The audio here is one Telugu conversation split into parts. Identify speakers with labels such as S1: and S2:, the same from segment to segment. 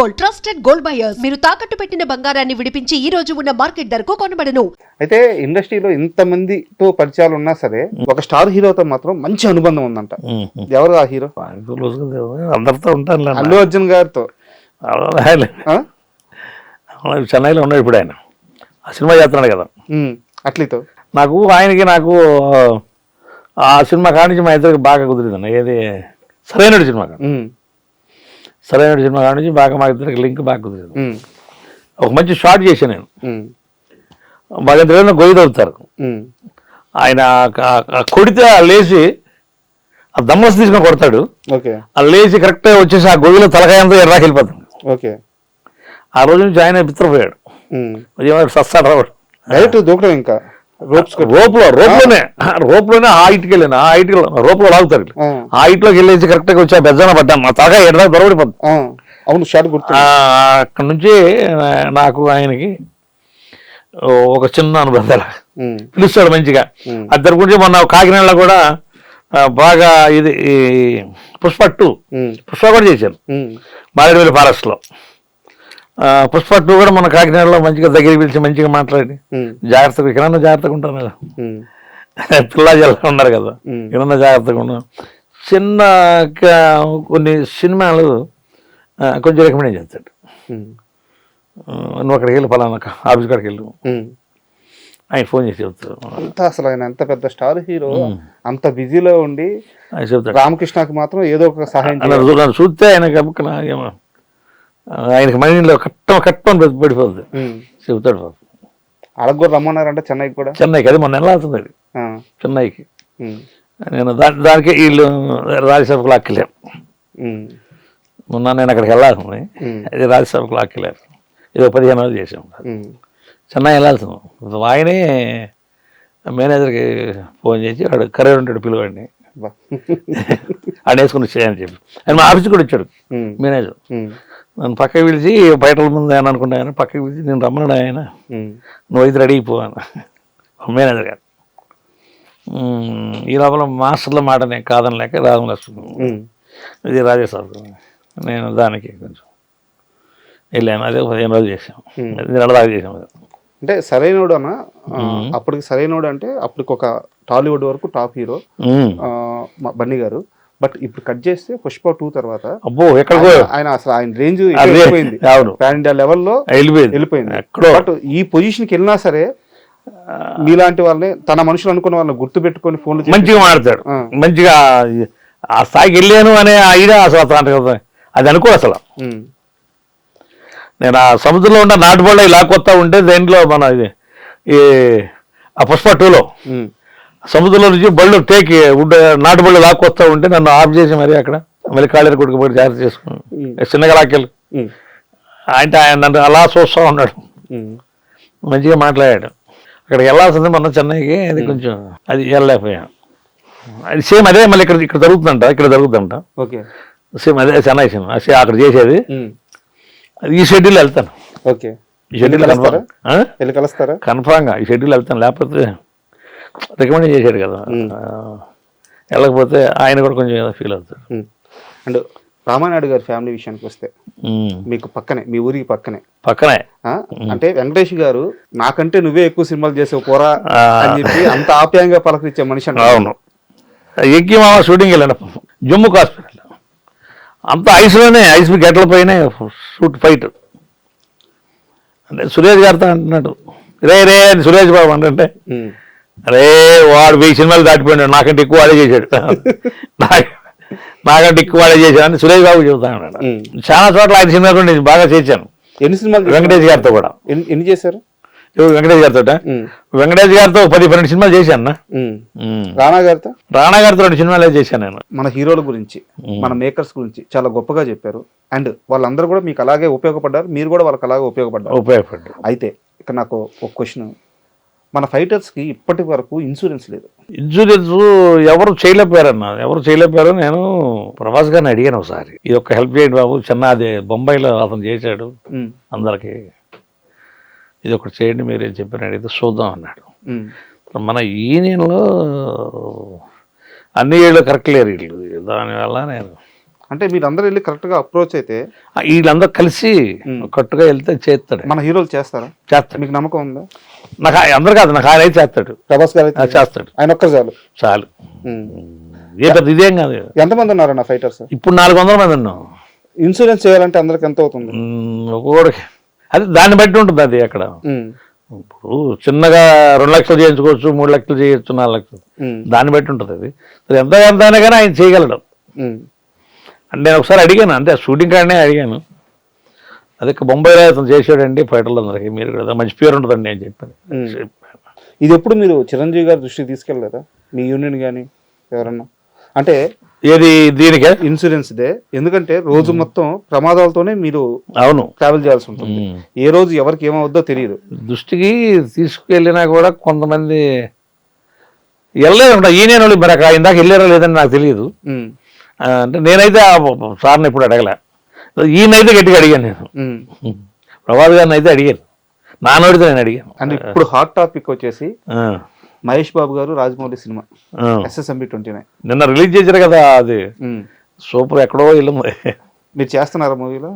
S1: Gold trusted gold buyers. మీరు తాకట్టు పెట్టిన బంగారాన్ని విడిపించి ఈ రోజు ఉన్న మార్కెట్ ధరకు కొనబడను.
S2: అయితే ఇండస్ట్రీలో ఇంతమందితో పరిచయాలు ఉన్నా సరే ఒక స్టార్ హీరోతో మాత్రం మంచి అనుబంధం ఉందంట. ఎవరు ఆ హీరో?
S3: అందరితో ఉంటాను
S2: అల్లు అర్జున్ గారితో?
S3: చెన్నైలో ఉన్నాడు ఇప్పుడు ఆయన. ఆ సినిమా చేస్తున్నాడు కదా.
S2: అట్లీతో.
S3: నాకు ఆయనకి నాకు ఆ సినిమా కానించి మా ఇద్దరికి బాగా కుదిరిందన్న ఏది? సరైనడు సినిమా కాదు.
S2: ఉమ్,
S3: సరైనడు సినిమా కానించి బాగా మా ఇద్దరికి లింక్ బాగా కుదిరింది ఒక మంచి షార్ట్ చేశాను నేను. భగవంతుడు గొయ్యి తవ్వుతారు ఆయన కొడితే లేచి ఆ దమ్మస్ తీసుకొని కొడతాడు.
S2: ఓకే.
S3: ఆ లేచి కరెక్ట్గా వచ్చేసి ఆ గొయ్యిలో తలకాయంతో ఎర్రాకి వెళ్ళిపోతుంది
S2: ఓకే.
S3: ఆ రోజు నుంచి ఆయన పిత్రపోయాడు సస్తాడు రావాడు.
S2: డైరెక్ట్ దూకడం ఇంకా.
S3: రోప్లో రోప్లోనే. రోప్లోనే ఆ హైట్కి వెళ్ళాను ఆ హైట్ రోప్లో లాగుతారు.
S2: ఆ,
S3: హైట్లోకి వెళ్ళేసి కరెక్ట్గా వచ్చి ఆ బెజ్జాన పడ్డాను మా తలకాయ ఎడదా దొరబడిపోతుంది
S2: ఆ, అవును గుర్తు.
S3: అక్కడ నుంచి నాకు ఆయనకి ఒక చిన్న అనుబంధాలు పిలుస్తాడు మంచిగా. అద్దరు గురించి మొన్న కాకినాడలో కూడా బాగా ఇది పుష్ప టూ పుష్ప కూడా చేశాను ఫారెస్ట్లో. ఆ, పుష్ప టూ కూడా మన కాకినాడలో మంచిగా దగ్గరికి పిలిచి మంచిగా మాట్లాడి. జాగ్రత్తగా ఇక్కడ జాగ్రత్తగా ఉంటాను కదా.
S2: ఉమ్,
S3: పిల్లా జిల్లా ఉన్నారు కదా. ఇక్కడ జాగ్రత్తగా ఉన్నాం చిన్న కొన్ని సినిమాలు కొంచెం రికమెండ్ చేస్తాడు. నువ్వు అక్కడికి వెళ్ళి ఫలానా ఆఫీస్ కాడికి వెళ్ళు. ఆయన ఫోన్ చేసి చెప్తాడు
S2: అంత అసలు ఆయన ఎంత పెద్ద స్టార్ హీరో అంత బిజీలో ఉండి రామకృష్ణకి మాత్రం ఏదో ఒక సహాయం
S3: చూస్తే ఆయన గబుక్కన ఆయనకి మైండ్లో కట్టం కట్టం పడిపోతుంది. చెబుతాడు పాపం.
S2: వాళ్ళకి కూడా రమ్మన్నారంట చెన్నైకి కూడా?
S3: చెన్నైకి అది మొన్న అవుతుంది అది. చెన్నైకి. నేను దా దానికి వీళ్ళు రాజ్యసభకు లాక్కెళ్ళారు.
S2: ఉమ్,
S3: మొన్న నేను అక్కడికి వెళ్ళాల్సి ఉంది
S2: ఉమ్,
S3: అది రాజ్యసభకు లాక్కెళ్ళారు. ఏదో పదిహేను రోజులు చేసాం చెన్నై వెళ్ళాల్సింది. ఆయనే మేనేజర్కి ఫోన్ చేసి వాడు కరీర్ ఉంటాడు పిలువాడిని.
S2: బా.
S3: ఆడ వేసుకుని వచ్చాయని చెప్పి. ఆయన మా ఆఫీస్కి కూడా వచ్చాడు మేనేజర్. నన్ను పక్కకి పిలిచి బయట ముందు అని అనుకున్నాను పక్కకి పిలిచి నేను రమ్మన్నాడు ఆయన? నువ్వు అయితే రెడీ అయిపోవాను మేనేజర్ గారు. ఈ లోపల మాస్టర్ల మాట నేను కాదనలేక రాజం లక్ష్మి
S2: ఉమ్,
S3: ఇది రాజేశ్వర నేను దానికి కొంచెం వెళ్ళాను. అదే పదిహేను రోజులు చేసాం నెల దాకా చేసాం.
S2: అంటే సరైనోడు అన్న అప్పటికి సరైనోడు అంటే అప్పటికి ఒక టాలీవుడ్ వరకు టాప్ హీరో బన్నీ గారు. బట్ ఇప్పుడు కట్ చేస్తే పుష్ప టూ తర్వాత
S3: అబ్బో ఎక్కడికో
S2: ఆయన- అసలు ఆయన రేంజ్ వెళ్ళిపోయింది. పాన్ ఇండియా లెవెల్లో
S3: వెళ్ళిపోయింది.
S2: వెళ్ళిపోయింది. బట్ ఈ పొజిషన్కి వెళ్ళినా సరే మీలాంటి వాళ్ళని తన మనుషులు అనుకున్న వాళ్ళని గుర్తు పెట్టుకొని చేసి-
S3: మంచిగా
S2: ఆ.
S3: మంచిగా ఆ స్థాయికి వెళ్ళాను అనే ఐడియా అసలు అతను కదా. అది అనుకో అసలు. నేను ఆ సముద్రంలో ఉన్న నాటుబళ్ళ ఇలా కొత్త ఉంటే దేంట్లో మన ఇది ఈ ఆ పుష్ప టూలో సముద్రంలో నుంచి బళ్ళు టేక్ వుడ్ నాటుబళ్ళు లాక్కొస్తా ఉంటే నన్ను ఆఫ్ చేసి మరి అక్కడ మళ్ళీ కాళేరు కొడుకు పోయి జాగ్రత్త చేసుకున్నాను. చిన్నగా లాక్కెళ్ళి. అంటే ఆయన నన్ను అలా చూస్తూ ఉన్నాడు. మంచిగా మాట్లాడాడు. అక్కడికి వెళ్ళాల్సింది మొన్న చెన్నైకి అది కొంచెం అది వెళ్ళలేకపోయాను. అది సేమ్ అదే మళ్ళీ ఇక్కడ ఇక్కడ జరుగుతుందంట ఇక్కడ జరుగుతుందంట.
S2: ఓకే.
S3: సేమ్ అదే చెన్నై సినిమా సే- అక్కడ చేసేది. ఈ షెడ్యూల్ వెళ్తాను.
S2: ఓకే.
S3: ఈ షెడ్యూల్
S2: కలుస్తారా?
S3: కన్ఫామ్గా ఈ షెడ్యూల్ వెళ్తాను లేకపోతే రికమెండ్ చేశాడు కదా. వెళ్ళకపోతే ఆయన కూడా కొంచెం ఏదో ఫీల్ అవుతాడు.
S2: అండ్ రామానాయుడు గారి ఫ్యామిలీ విషయానికి వస్తే. మీకు పక్కనే మీ ఊరికి పక్కనే.
S3: పక్కనే?
S2: అంటే వెంకటేష్ గారు నాకంటే నువ్వే ఎక్కువ సినిమాలు చేసావు పోరా. అని చెప్పి అంత ఆప్యాయంగా పలకరించే మనిషి
S3: అవును. ఎక్కి మామ షూటింగ్ వెళ్ళాను జమ్మూ కాశ్మీర్ అంత ఐస్లోనే ఐస్ గెట్ల పైన షూట్ ఫైట్ అంటే సురేష్ గారితో అంటున్నాడు రే రే అని సురేష్ బాబు అంటే అరే వాడు వెయ్యి సినిమాలు దాటిపోయినాడు నాకంటే ఎక్కువ వాడే చేశాడు. నాకు- నాకంటే ఎక్కువ వాడే చేశాడు అని సురేష్ బాబు చెబుతా ఉన్నాడు. చాలా చోట్ల ఐదు సినిమాలు నేను బాగా చేశాను.
S2: ఎన్ని సినిమాలు?
S3: వెంకటేష్ గారితో కూడా.
S2: ఎన్ని చేశారు?
S3: వెంకటేష్ గారితో వెంకటేష్ గారితో పది పన్నెండు సినిమాలు చేశాను.
S2: రానా గారితో?
S3: రాణా గారితో రెండు సినిమాలే చేశాను నేను.
S2: మన హీరోల గురించి మన మేకర్స్ గురించి చాలా గొప్పగా చెప్పారు. అండ్ వాళ్ళందరూ కూడా మీకు అలాగే ఉపయోగపడ్డారు మీరు కూడా వాళ్ళకి అలాగే ఉపయోగపడ్డారు.
S3: ఉపయోగపడ్డాడు
S2: అయితే ఇక్కడ నాకు ఒక క్వశ్చన్ మన ఫైటర్స్కి ఇప్పటి వరకు ఇన్సూరెన్స్ లేదు.
S3: ఇన్సూరెన్స్ ఎవరు చేయలేకపోయారన్న ఎవరు చేయలేకపోయారు నేను ప్రభాస్ గారిని అడిగాను ఒకసారి. ఈ యొక్క హెల్ప్ చేయండి బాబు చిన్న అదే బొంబాయిలో అతను చేశాడు. అందరికి ఇది ఒకటి చేయండి మీరు ఏం చెప్పారు అడిగితే చూద్దాం అన్నాడు. మన యూనియన్లో అన్ని ఏళ్ళు కరెక్ట్ లేరు వీళ్ళు. దానివల్ల నేను
S2: అంటే మీరు అందరూ వెళ్ళి కరెక్ట్గా అప్రోచ్ అయితే
S3: వీళ్ళందరూ కలిసి
S2: ఉమ్.
S3: కట్టుగా వెళ్తే చేస్తాడు.
S2: మన హీరోలు చేస్తారా?
S3: చేస్తాడు.
S2: మీకు నమ్మకం ఉందా?
S3: నాకు అందరు కాదు నాకు ఆయన అయితే చేస్తాడు.
S2: ప్రభాస్ గారు
S3: చేస్తాడు.
S2: ఆయన ఒక్కరు చాలు.
S3: చాలు. ఏ పెద్ద ఇదేం కాదు.
S2: ఎంతమంది ఉన్నారన్న ఫైటర్స్?
S3: ఇప్పుడు నాలుగు వందల మంది ఉన్నాం.
S2: ఇన్సూరెన్స్ చేయాలంటే అందరికి ఎంత అవుతుంది?
S3: ఒక్కొక్కడికి అది దాన్ని బట్టి ఉంటుంది అది అక్కడ. ఇప్పుడు చిన్నగా రెండు లక్షలు చేయించుకోవచ్చు మూడు లక్షలు చేయొచ్చు నాలుగు లక్షలు. దాన్ని బట్టి ఉంటుంది అది. ఎంత ఎంత అయినా కానీ ఆయన చేయగలడు. అంటే నేను ఒకసారి అడిగాను అంటే షూటింగ్ కాడనే అడిగాను. అదే బొంబాయిలో అతను చేసాడండి ఫైటర్లు అందరికి మీరు కూడా మంచి పేరు ఉంటుందండి నేను చెప్పాను.
S2: ఇది ఎప్పుడు మీరు చిరంజీవి గారి దృష్టికి తీసుకెళ్ళలేదా మీ యూనియన్ కానీ ఎవరన్నా? అంటే
S3: ఏది దీనికే?
S2: ఇన్సూరెన్స్ డే ఎందుకంటే రోజు మొత్తం ప్రమాదాలతోనే మీరు
S3: అవును.
S2: ట్రావెల్ చేయాల్సి ఉంటుంది. ఏ రోజు ఎవరికి ఏమవుద్దో తెలియదు
S3: దృష్టికి తీసుకువెళ్ళినా కూడా కొంతమంది వెళ్ళలేదు ఈయన వాళ్ళు మరి అక్కడ ఇందాక వెళ్ళారో లేదని నాకు తెలియదు. అంటే నేనైతే సార్ని ఎప్పుడు అడగలే. ఈయనైతే గట్టిగా అడిగాను నేను. ప్రభాత్ గారిని అయితే అడిగాను. నాన్నోడితో నేను అడిగాను.
S2: అండ్ ఇప్పుడు హాట్ టాపిక్ వచ్చేసి మహేష్ బాబు గారు Rajamouli cinema. SSMB twenty nine.
S3: నిన్న రిలీజ్ చేశారు కదా అది. సూపర్ ఎక్కడో వెళ్ళింది
S2: మీరు. చేస్తున్నారా మూవీలో?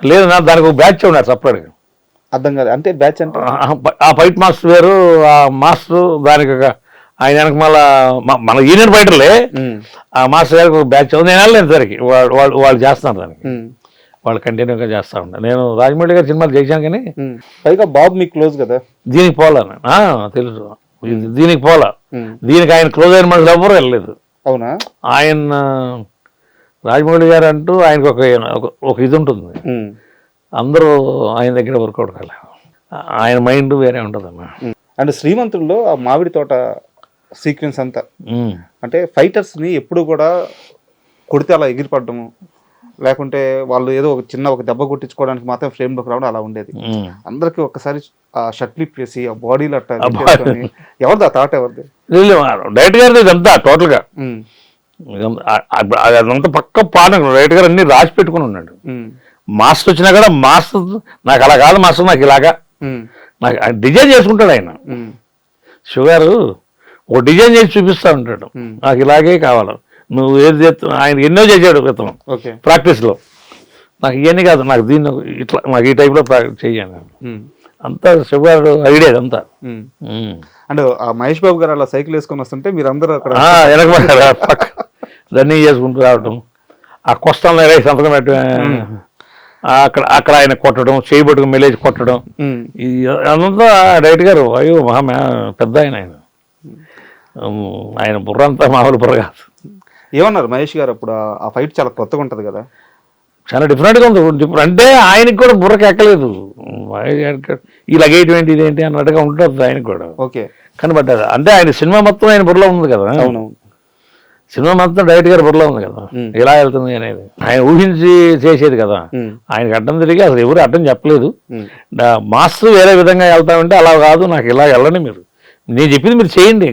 S3: లేదు నా దానికి ఒక బ్యాచ్ ఉన్నారు సపరేట్గా
S2: అర్థం కాదు అంటే బ్యాచ్ అంటే?
S3: ఆ ఫైట్ మాస్టర్ వేరు ఆ మాస్టర్ దానికి ఒక ఆయన వెనక మళ్ళా మన యూనియన్ ఫైటర్లే. ఆ మాస్టర్ గారికి ఒక బ్యాచ్ ఉంది. నేను వెళ్ళలేదు సరికి వాళ్ళు వాళ్ళు వాళ్ళు చేస్తున్నారు దానికి. వాళ్ళు కంటిన్యూగా చేస్తూ ఉంటారు నేను రాజమౌళి గారి సినిమాలు చేశాను కానీ.
S2: పైగా బాబు మీకు క్లోజ్ కదా.
S3: దీనికి పోలా తెలుసు. దీనికి పోలా. దీనికి ఆయన క్లోజ్ అయిన మనుషులు ఎవ్వరూ వెళ్ళలేదు.
S2: అవునా?
S3: ఆయన రాజమౌళి గారు అంటూ ఆయనకు ఒక ఒక- ఇది ఉంటుంది. అందరూ ఆయన దగ్గర వర్కౌట్ కాలే. ఆయన మైండ్ వేరే ఉంటుంది అన్న
S2: ఉమ్. అండ్ శ్రీమంతుల్లో ఆ మామిడి తోట సీక్వెన్స్ అంతా. అంటే ఫైటర్స్ని ఎప్పుడు కూడా కొడితే అలా ఎగిరిపడము లేకుంటే వాళ్ళు ఏదో ఒక చిన్న ఒక దెబ్బ కొట్టించుకోవడానికి మాత్రం ఫ్రేమ్లోకి రావడం అలా ఉండేది. అందరికి ఒక్కసారి ఆ షర్ట్ లిప్ వేసి ఆ బాడీలో అట్ట ఎవరిది ఆ థాట్ ఎవరిది
S3: డైరెక్ట్ గారిది ఇదంతా టోటల్గా అదంతా పక్క పాఠం డైరెక్ట్ గారు అన్ని రాసి పెట్టుకుని ఉన్నాడు. మాస్టర్ వచ్చినా కూడా మాస్టర్ నాకు అలా కాదు మాస్టర్ నాకు ఇలాగా. నాకు డిజైన్ చేసుకుంటాడు ఆయన. షుగర్ ఒక డిజైన్ చేసి చూపిస్తా ఉంటాడు.
S2: Hmm.
S3: నాకు ఇలాగే కావాలి. నువ్వు ఏది చేస్తు ఆయన ఎన్నో చేశాడు క్రితం. ప్రాక్టీస్లో. నాకు ఇవన్నీ కాదు నాకు దీన్ని ఇట్లా నాకు ఈ టైప్లో చెయ్యాను
S2: ఉమ్.
S3: అంతా షుగర్ ఐడియా అంతా.
S2: అండ్ ఆ మహేష్ బాబు గారు అలా సైకిల్ వేసుకొని వస్తుంటే మీరు అందరూ అక్కడ
S3: రన్నింగ్ చేసుకుంటూ రావటం. ఆ కొస్తాను రైస్ సంతకం పెట్ట అక్కడ అక్కడ ఆయన కొట్టడం చేయి పట్టుకుని మెలేజ్ కొట్టడం. అదంతా డైరెక్ట్ గారు అయ్యో మహా పెద్ద ఆయన ఆయన. ఆయన బుర్ర అంతా మామూలు బుర్ర కాదు.
S2: ఏమన్నారు మహేష్ గారు అప్పుడు? ఆ- ఫైట్ చాలా కొత్తగా ఉంటది కదా.
S3: చాలా డిఫరెంట్గా ఉంది. డిఫరెంట్ అంటే ఆయనకి కూడా బుర్రకి ఎక్కలేదు ఈ లగేటువంటి ఇదేంటి అన్నట్టుగా ఉంటుంది ఆయనకు కూడా.
S2: ఓకే.
S3: కనబడ్డది అంటే ఆయన సినిమా మొత్తం ఆయన బుర్రలో ఉంది కదా.
S2: అవును
S3: సినిమా మొత్తం డైరెక్ట్ గారి బుర్రలో ఉంది కదా. ఎలా వెళ్తుంది అనేది. ఆయన ఊహించి చేసేది కదా. ఆయనకి అడ్డం తిరిగి అసలు ఎవరు అడ్డం చెప్పలేదు. మాస్టర్ వేరే విధంగా వెళ్తామంటే అలా కాదు నాకు ఇలా వెళ్ళండి మీరు. నేను చెప్పింది మీరు చేయండి.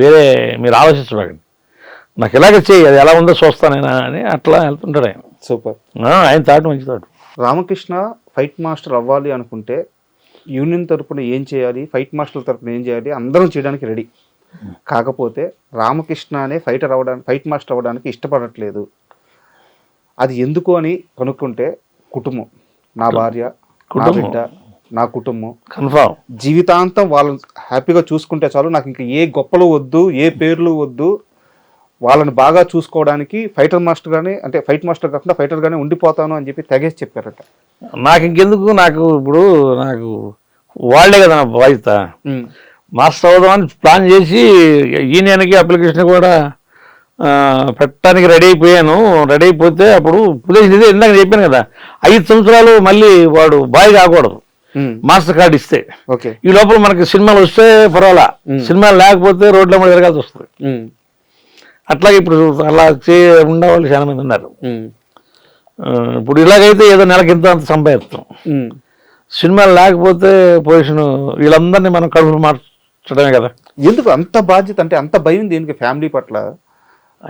S3: వేరే మీరు ఆలోచించకండి నాకు ఇలాగే చేయి అది ఎలా ఉందో చూస్తానైనా అని అట్లా వెళ్తుంటాడు ఆయన.
S2: సూపర్.
S3: ఆయన తాటు మంచి తాటు
S2: రామకృష్ణ ఫైట్ మాస్టర్ అవ్వాలి అనుకుంటే యూనియన్ తరపున ఏం చేయాలి ఫైట్ మాస్టర్ తరపున ఏం చేయాలి అందరం చేయడానికి రెడీ. కాకపోతే రామకృష్ణ అనే ఫైటర్ అవ్వడానికి ఫైట్ మాస్టర్ అవ్వడానికి ఇష్టపడట్లేదు. అది ఎందుకు అని కనుక్కుంటే కుటుంబం. నా భార్య నా
S3: కుటుంబం.
S2: బిడ్డ నా కుటుంబం.
S3: కన్ఫామ్
S2: జీవితాంతం వాళ్ళని హ్యాపీగా చూసుకుంటే చాలు. నాకు ఇంకా ఏ గొప్పలు వద్దు ఏ పేర్లు వద్దు. వాళ్ళని బాగా చూసుకోవడానికి ఫైటర్ మాస్టర్ గానే అంటే ఫైట్ మాస్టర్ కాకుండా ఫైటర్ గానే ఉండిపోతాను అని చెప్పి తెగేసి చెప్పారట.
S3: నాకు ఇంకెందుకు? నాకు ఇప్పుడు నాకు వాళ్ళే కదా నా బాధ్యత. మాస్టర్ అవుదామని ప్లాన్ చేసి యూనియన్కి అప్లికేషన్ కూడా పెట్టడానికి రెడీ అయిపోయాను. రెడీ అయిపోతే అప్పుడు ఉద్దేశం ఇదే ఇందాక చెప్పాను కదా ఐదు సంవత్సరాలు మళ్ళీ వాడు బాయ్ కాకూడదు మాస్టర్ కార్డు ఇస్తే. ఈ లోపల మనకి సినిమాలు వస్తే పర్వాలా. సినిమాలు లేకపోతే రోడ్ల మీద తిరగాల్సి వస్తుంది. అట్లాగే ఇప్పుడు అలా చే ఉండేవాళ్ళు చాలా మంది ఉన్నారు. ఇప్పుడు ఇలాగైతే ఏదో నెలకి ఇంత అంత సంపాదిస్తాం. సినిమాలు లేకపోతే పొజిషన్ వీళ్ళందరినీ మనం కడుపులు మార్చడమే కదా.
S2: ఎందుకు అంత బాధ్యత అంటే అంత భయం దేనికి ఫ్యామిలీ పట్ల?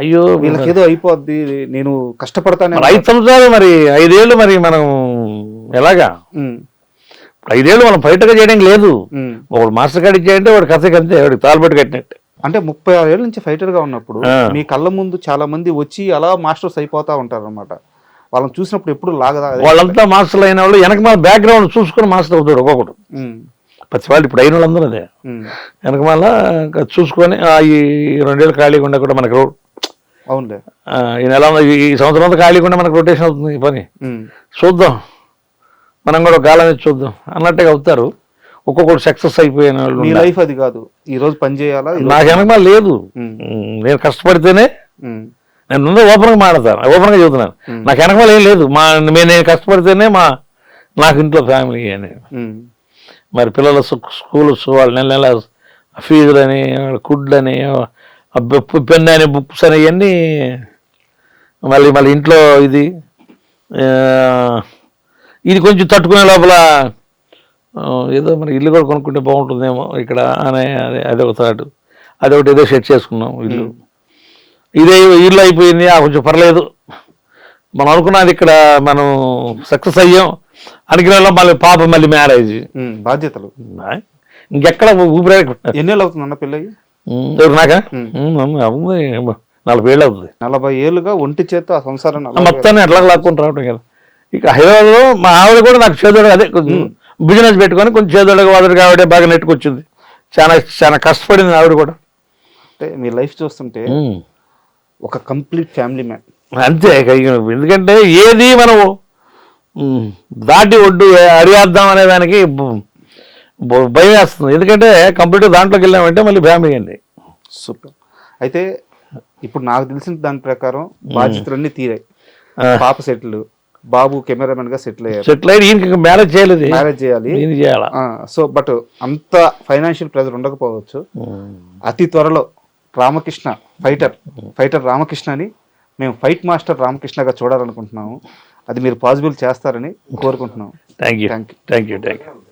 S3: అయ్యో
S2: వీళ్ళకి ఏదో అయిపోద్ది నేను కష్టపడతానే
S3: ఐదు సంవత్సరాలు మరి ఐదేళ్ళు మరి మనం ఎలాగా? ఐదేళ్ళు మనం బయటగా చేయడం లేదు. ఒకడు మాస్టర్ కార్డు ఇచ్చాయంటే వాడు కథకి అంతే వాడికి తాల్బెట్టు కట్టినట్టు.
S2: అంటే ముప్పై ఆరు ఏళ్ళ నుంచి ఫైటర్గా ఉన్నప్పుడు. మీ కళ్ళ ముందు చాలా మంది వచ్చి అలా మాస్టర్స్ అయిపోతా ఉంటారు అనమాట వాళ్ళని చూసినప్పుడు ఎప్పుడు లాగదా
S3: వాళ్ళంతా మాస్టర్లు అయిన వాళ్ళు వెనక మన బ్యాక్గ్రౌండ్ చూసుకొని మాస్టర్ అవుతాడు ఒక్కొక్కడు. ప్రతి వాళ్ళు ఇప్పుడు అయిన వాళ్ళందరూ అదే. వెనక మళ్ళా ఇంకా చూసుకొని ఆ, ఈ రెండేళ్ళు ఖాళీగా ఉండే కూడా మనకు
S2: అవునులే.
S3: ఈ నెల ఈ సంవత్సరం అంతా ఖాళీగా ఉండే మనకు రొటేషన్ అవుతుంది ఈ పని. చూద్దాం. మనం కూడా ఇచ్చి చూద్దాం. అన్నట్టుగా అవుతారు. ఒక్కొక్కటి సక్సెస్ అయిపోయిన వాళ్ళు
S2: మీ. లైఫ్ అది కాదు. ఈ రోజు పని చేయాలా?
S3: నాకు వెనక లేదు. నేను కష్టపడితేనే నేను ముందే ఓపెన్గా మాడతాను ఓపెన్గా చెబుతున్నాను. నాకు వెనక ఏం లేదు. మా నేను కష్టపడితేనే మా నాకు ఇంట్లో ఫ్యామిలీ అని. మరి పిల్లల స్కూల్ వాళ్ళు నెల నెల ఫీజులు అని కుడ్లు అని పెన్ అని బుక్స్ అని ఇవన్నీ మళ్ళీ మళ్ళీ ఇంట్లో ఇది ఇది కొంచెం తట్టుకునే లోపల ఏదో మరి ఇల్లు కూడా కొనుక్కుంటే బాగుంటుందేమో ఇక్కడ అనే అదే అదొక థాట్ అదొకటి ఏదో సెట్ చేసుకున్నాం ఇల్లు. ఇదే ఇల్లు అయిపోయింది ఆ కొంచెం పర్లేదు. మనం అనుకున్నది ఇక్కడ మనం సక్సెస్ అయ్యాం. అనుకునే మళ్ళీ పాప మళ్ళీ మ్యారేజ్
S2: బాధ్యతలు.
S3: ఇంకెక్కడ ఊపిరి
S2: ఎన్నేళ్ళు అవుతుంది అన్న
S3: ఎవరు నాకా? నలభై ఏళ్ళు అవుతుంది.
S2: నలభై ఏళ్ళుగా ఒంటి చేత ఆ సంసారాన్ని
S3: మొత్తాన్ని ఎట్లా లాక్కొని రావటం కదా. ఇక హైదరాబాద్లో మా ఆవిడ కూడా నాకు చేదోడు అదే బిజినెస్ పెట్టుకొని కొంచెం చేదోడుగా వాదుడుగా ఆవిడే బాగా నెట్టుకొచ్చింది. చాలా చాలా కష్టపడింది ఆవిడ కూడా.
S2: అంటే మీ లైఫ్ చూస్తుంటే. ఒక కంప్లీట్ ఫ్యామిలీ మ్యాన్.
S3: అంతే ఎందుకంటే ఏది మనము దాటి ఒడ్డు అడిగేద్దాం అనే దానికి భయం వేస్తుంది. ఎందుకంటే కంప్లీట్ దాంట్లోకి వెళ్ళామంటే మళ్ళీ ఫ్యామిలీ అండి.
S2: సూపర్. అయితే ఇప్పుడు నాకు తెలిసిన దాని ప్రకారం బాధ్యతలన్నీ తీరాయి. పాప సెటిల్ బాబు కెమెరామెన్గా సెటిల్ అయ్యారు.
S3: సెటిల్ అయ్యి ఈయనకి మ్యారేజ్ చేయలేదు.
S2: మ్యారేజ్ చేయాలి. సో బట్ అంత ఫైనాన్షియల్ ప్రెజర్ ఉండకపోవచ్చు. అతి త్వరలో రామకృష్ణ ఫైటర్ ఫైటర్ రామకృష్ణని మేము ఫైట్ మాస్టర్ రామకృష్ణగా చూడాలనుకుంటున్నాము. అది మీరు పాసిబుల్ చేస్తారని కోరుకుంటున్నాము.
S3: Thank you. Thank you thank you